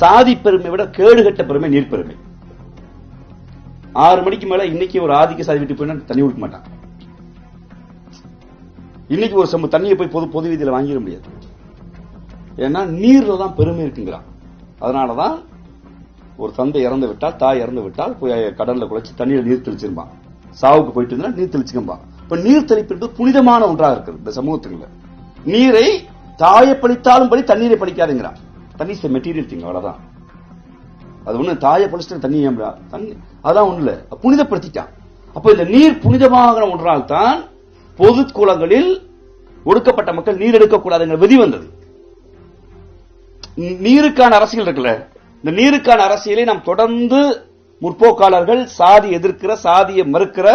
சாதி பெருமை விட கேடுகட்ட பெருமை நீர் பெருமை. ஆறு மணிக்கு மேல இன்னைக்கு ஒரு ஆதிக்க சாதி வீட்டு போயினா தண்ணி குடிக்க மாட்டான். இன்னைக்கு ஒரு சம்பவம் தண்ணியை போய் பொது பொது வீதியில வாங்கிட முடியாது. ஏன்னா நீர்ல தான் பெருமை இருக்குங்கிறான். அதனாலதான் ஒரு தந்தை இறந்து விட்டால் தாய் இறந்து விட்டால் போய் கடல்ல குழைச்சு தண்ணியில நீர் தெளிச்சிருப்பான் சாவுக்கு போயிட்டு இருந்தா நீர் தெளிச்சுக்கம்பான். இப்ப நீர் தெளிப்பு என்பது புனிதமான ஒன்றாக இருக்குது இந்த சமூகத்துக்குள்ள. நீரை தாயை பழித்தாலும் படி தண்ணீரை படிக்காதுங்கிறான் தண்ணி மெட்டீரியல் திங் அவ்வளவுதான். அது ஒண்ணு தாயை பழிச்சுட்டு தண்ணி தண்ணி அதான் ஒண்ணு இல்ல. புனிதப்படுத்திட்டான். அப்ப இந்த நீர் புனிதமாக ஒன்றால் தான் பொது குளங்களில் ஒடுக்கப்பட்ட மக்கள் நீர் எடுக்கக்கூடாதுங்கிற விதி வந்தது. நீருக்கான அரசியல் இருக்குல்ல? இந்த நீருக்கான அரசியலை நாம் தொடர்ந்து முற்போக்காளர்கள் சாதி எதிர்க்கிற சாதியை மறுக்கிற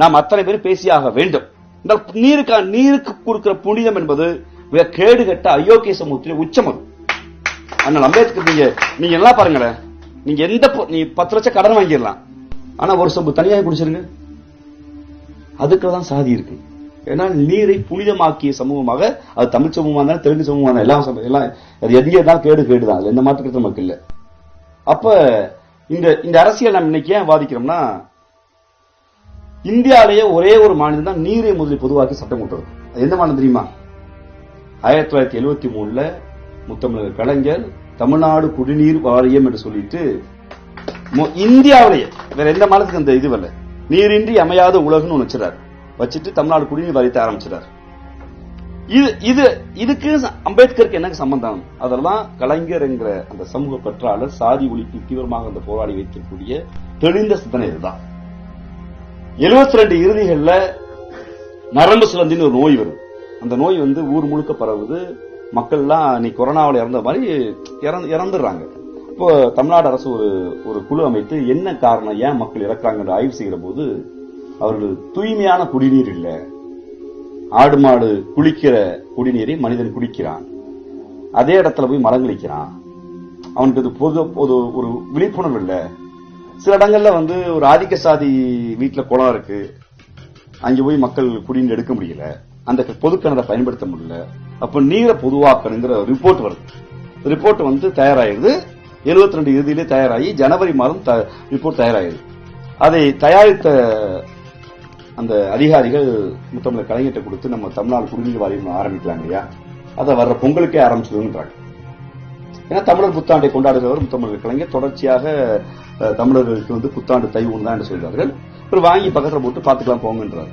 நாம் அத்தனை பேரும் பேசியாக வேண்டும். இந்த நீருக்கான நீருக்கு கொடுக்கிற புனிதம் என்பது மிக கேடுகட்ட அயோக்கிய சமூகத்திலே உச்சம் அது அண்ணல் அம்பேத்கர் நீங்க நீங்க எல்லாம் பாருங்களேன். நீங்க எந்த நீ பத்து லட்சம் கடன் வாங்கிடலாம். ஆனா ஒரு சொம்பு தனியாக குடிச்சிருங்க. அதுக்கு தான் சாதி இருக்கு. ஏன்னா நீரை புனிதமாக்கிய சமூகமாக அது தமிழ் சமூகமா இருந்தாலும் தெலுங்கு சமூகமா இருந்தாலும் எல்லாம் சமூகம், எல்லாம் அது எங்கே இருந்தாலும் கேடு கேடுதான். அதில் எந்த மாற்றுக்கிறது நமக்கு இல்லை. அப்ப இந்த இந்த அரசியல் நம்ம இன்னைக்கு ஏன் வாதிக்கிறோம்னா இந்தியாவிலேயே ஒரே ஒரு மாநிலம் தான் நீரை முதலில் பொதுவாக்கி சட்டம் கொண்டு வரும் அது எந்த மாநிலம் தெரியுமா? ஆயிரத்தி தொள்ளாயிரத்தி எழுபத்தி மூணுல முத்தமிழர் கலைஞர் தமிழ்நாடு குடிநீர் வாரியம் என்று சொல்லிட்டு இந்தியாவிலேயே வேற எந்த மாநிலத்துக்கு அந்த இது வரல. நீரின்றி அமையாத உலகம்னு ஒண்ணு வச்சிருக்காரு வச்சுட்டு தமிழ்நாடு குடிநீர் வாரியத்தை ஆரம்பிச்சிடாரு இது இது இதுக்கு அம்பேத்கருக்கு என்ன சம்பந்தம்? அதெல்லாம் கலைஞர் என்கிற அந்த சமூக பற்றாளர் சாதி ஒழிப்பு தீவிரமாக அந்த போராடி வைத்திருக்கக்கூடிய தெளிந்த சிந்தனை இதுதான். 72 ரெண்டு இறுதிகள்ல நரம்பு சிலந்தின்னு ஒரு நோய் வருது அந்த நோய் வந்து ஊர் முழுக்க பரவுது. மக்கள்லாம் நீ கொரோனாவில் இறந்த மாதிரி இறந்து இறந்துடுறாங்க. இப்போ தமிழ்நாடு அரசு ஒரு ஒரு குழு அமைத்து என்ன காரணம் ஏன் மக்கள் இறக்குறாங்கன்ற ஆய்வு செய்கிற போது அவர்கள் தூய்மையான குடிநீர் இல்ல. ஆடு மாடு குளிக்கிற குடிநீரை மனிதன் குடிக்கிறான். அதே இடத்துல போய் மரங்களிக்கிறான் அவனுக்கு இது பொது பொது ஒரு விழிப்புணர்வு இல்ல. சில இடங்கள்ல வந்து ஒரு ஆதிக்க சாதி வீட்டுல குளம் இருக்கு. அங்க போய் மக்கள் குடிநீர் எடுக்க முடியல. அந்த பொது பயன்படுத்த முடியல. அப்ப நீரை பொதுவாக்கணுங்கிற ரிப்போர்ட் வருது. ரிப்போர்ட் வந்து தயாராயிருது. 72 ரெண்டு இறுதியிலே தயாராகி ஜனவரி மாதம் ரிப்போர்ட் தயாராயிருது. அதை தயாரித்த அந்த அதிகாரிகள் முத்தமிழர் கலைஞர்கிட்ட கொடுத்து நம்ம தமிழ்நாடு குடிநீர் வாரியம் ஆரம்பிக்கலாம் இல்லையா அதை வர்ற பொங்கலுக்கே ஆரம்பிச்சிடுங்கிறாங்க ஏன்னா தமிழர் புத்தாண்டை கொண்டாடுகிறவர் முத்தமிழர் கலைஞர். தொடர்ச்சியாக தமிழர்களுக்கு வந்து புத்தாண்டு தை தான் என்று சொல்கிறார்கள். அப்புறம் வாங்கி பக்கத்தில் போட்டு பார்த்துக்கலாம் போங்கன்றார்.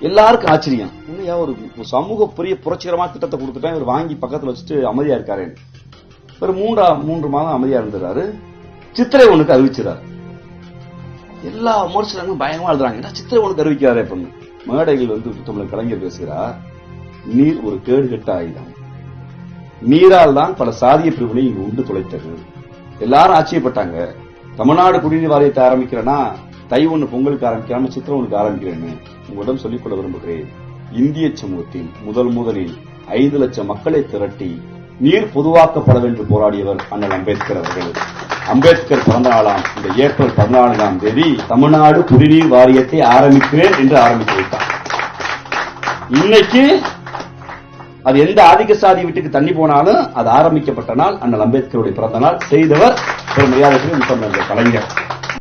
எல்லாருக்கும் ஆச்சரியம். இன்னும் ஒரு ஒரு சமூக பெரிய புரட்சிகரமான திட்டத்தை கொடுத்துட்டா இவர் வாங்கி பக்கத்துல வச்சுட்டு அமைதியா இருக்காரு. ஒரு மூன்றா மூன்று மாதம் அமைதியா இருந்துறாரு. சித்திரை ஒண்ணுக்கு அறிவிச்சிடாரு எல்லா விமர்சனங்களும் பயங்கரமா எழுதுறாங்க. என்ன சித்திரை ஒண்ணுக்கு அறிவிக்கிறாரு பொண்ணு? மேடைகள் வந்து தமிழர் கலைஞர் பேசுகிறார். நீர் ஒரு கேடுகட்ட ஆயுதம். நீரால் தான் பல சாதிய பிரிவினை இங்கு உண்டு துளைத்தது எல்லாரும் ஆச்சரியப்பட்டாங்க. தமிழ்நாடு குடிநீர் வாரியத்தை ஆரம்பிக்கிறேன்னா தை ஒண்ணு பொங்கலுக்கு ஆரம்பிக்காம சித்திரை ஒன்றுக்கு ஆரம்பிக்கிறேன்னு உங்களிடம் சொல்லிக்கொள்ள விரும்புகிறேன். இந்திய சமூகத்தில் முதல் முதலில் ஐந்து லட்சம் மக்களை திரட்டி நீர் பொதுவாக்கப்பட வேண்டும் போராடியவர் அண்ணல் அம்பேத்கர் அவர்கள். அம்பேத்கர் பிறந்த நாளாம் இந்த ஏப்ரல் பதினான்காம் தேதி தமிழ்நாடு குடிநீர் வாரியத்தை ஆரம்பிக்கிறேன் என்று ஆரம்பித்து வைத்தார் இன்னைக்கு அது எந்த ஆதிக்க சாதி வீட்டுக்கு தண்ணி போனாலும் அது ஆரம்பிக்கப்பட்ட நாள் அண்ணல் அம்பேத்கருடைய பிறந்த நாள். செய்தவர் ஒரு மரியாதைக்கு முத்தமிழர் கலைஞர்.